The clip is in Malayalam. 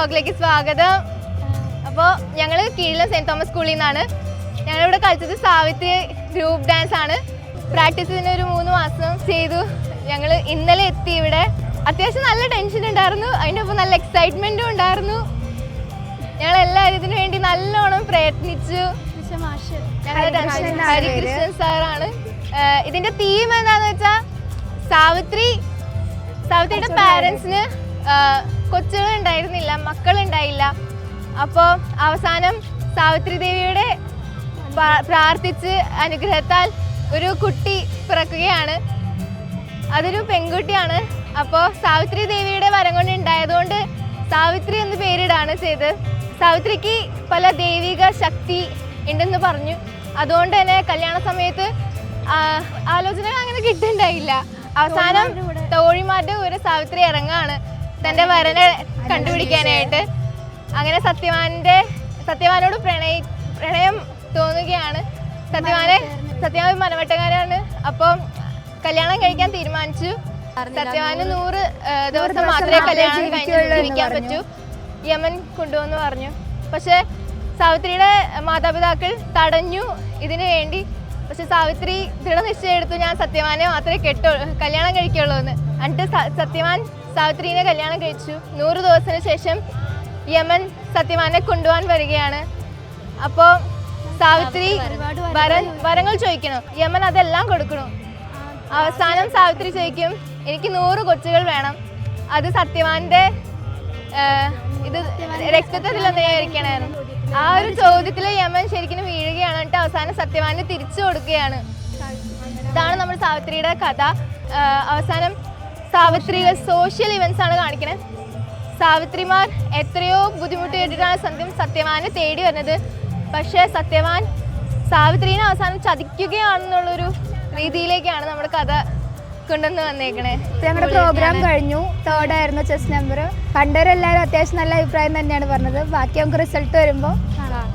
വ്ളോഗിലേക്ക് സ്വാഗതം. അപ്പോൾ ഞങ്ങൾ കീഴിലെ സെന്റ് തോമസ് സ്കൂളിൽ നിന്നാണ്. ഞങ്ങളിവിടെ കളിച്ചത് സാവിത്രി ഗ്രൂപ്പ് ഡാൻസ് ആണ്. പ്രാക്ടീസ് ഇതിന് ഒരു മൂന്ന് മാസം ചെയ്തു. ഞങ്ങൾ ഇന്നലെ എത്തി ഇവിടെ. അത്യാവശ്യം നല്ല ടെൻഷൻ ഉണ്ടായിരുന്നു. അതിന്റെ ഒപ്പം നല്ല എക്സൈറ്റ്മെന്റും ഉണ്ടായിരുന്നു. ഞങ്ങൾ എല്ലാവരും ഇതിനു വേണ്ടി നല്ലോണം പ്രയത്നിച്ചു. ഹരികൃഷ്ണൻ സാറാണ് ഇതിന്റെ ഇതിന്റെ തീം എന്താന്ന് വെച്ചാൽ സാവിത്രി സാവിത്രിയുടെ പാരൻസിന് കൊച്ചുകൾ ഉണ്ടായിരുന്നില്ല മക്കൾ ഉണ്ടായില്ല അപ്പോൾ അവസാനം സാവിത്രി ദേവിയുടെ പ്രാർത്ഥിച്ച് അനുഗ്രഹത്താൽ ഒരു കുട്ടി പിറക്കുകയാണ്. അതൊരു പെൺകുട്ടിയാണ്. അപ്പോൾ സാവിത്രി ദേവിയുടെ വരം കൊണ്ട് ഉണ്ടായതുകൊണ്ട് സാവിത്രി എന്ന് പേരിടാണ് ചെയ്തത് സാവിത്രിക്ക് പല ദൈവിക ശക്തി ഉണ്ടെന്ന് പറഞ്ഞു. അതുകൊണ്ട് തന്നെ കല്യാണ സമയത്ത് ആലോചനകൾ അങ്ങനെ കിട്ടുന്നുണ്ടായില്ല. അവസാനം തോഴിമാരുടെ ഒരു സാവിത്രി ഇറങ്ങാണ് തന്റെ വരനെ കണ്ടുപിടിക്കാനായിട്ട്. അങ്ങനെ സത്യവാന്റെ സത്യവാനോട് പ്രണയി പ്രണയം തോന്നുകയാണ്. സത്യവാനെ സത്യവാൻ മനവട്ടക്കാരാണ്. അപ്പം കല്യാണം കഴിക്കാൻ തീരുമാനിച്ചു. സത്യവാന് നൂറ് ദിവസം മാത്രമേ കല്യാണം കഴിക്കാൻ പറ്റൂ. യമൻ കൊണ്ടുവന്ന് പറഞ്ഞു. പക്ഷെ സാവിത്രിയുടെ മാതാപിതാക്കൾ തടഞ്ഞു ഇതിനു വേണ്ടി. പക്ഷെ സാവിത്രി ദൃഢനിശ്ചയം എടുത്തു ഞാൻ സത്യവാനെ മാത്രമേ കെട്ടു കല്യാണം കഴിക്കുള്ളൂ എന്ന്. എന്നിട്ട് സത്യവാൻ സാവിത്രീനെ കല്യാണം കഴിച്ചു. നൂറ് ദിവസത്തിന് ശേഷം യമൻ സത്യവാനെ കൊണ്ടുപോകാൻ വരികയാണ്. അപ്പോൾ സാവിത്രി വരൻ വരങ്ങൾ ചോദിക്കണം. യമൻ അതെല്ലാം കൊടുക്കണം. അവസാനം സാവിത്രി ചോദിക്കും എനിക്ക് നൂറ് കൊച്ചുകൾ വേണം. അത് സത്യവാന്റെ ഇത് രക്തത്തിൽ ഒന്നേരിക്കണമായിരുന്നു ആ ഒരു ചോദ്യത്തിൽ യമൻ ശരിക്കും വീഴുകയാണ്. എന്നിട്ട് അവസാനം സത്യവാന് തിരിച്ചു കൊടുക്കുകയാണ്. ഇതാണ് നമ്മൾ സാവിത്രിയുടെ കഥ. അവസാനം സാവിത്രികൾ സോഷ്യൽ ഇവൻസ് ആണ് കാണിക്കുന്നത് സാവിത്രിമാർ എത്രയോ ബുദ്ധിമുട്ട് കേട്ടിട്ടാണ് സത്യം സത്യവാനെ തേടി വരുന്നത്. പക്ഷേ സത്യവാൻ സാവിത്രീനെ അവസാനം ചതിക്കുകയാണെന്നുള്ളൊരു രീതിയിലേക്കാണ് നമ്മുടെ കഥ കൊണ്ടുവന്ന് വന്നേക്കണേ. ഞങ്ങളുടെ പ്രോഗ്രാം കഴിഞ്ഞു. തേർഡ് ആയിരുന്നു ചെസ് നമ്പർ കണ്ടവരെല്ലാവരും അത്യാവശ്യം നല്ല അഭിപ്രായം തന്നെയാണ് പറഞ്ഞത്. ബാക്കി നമുക്ക് റിസൾട്ട് വരുമ്പോൾ കാണാം.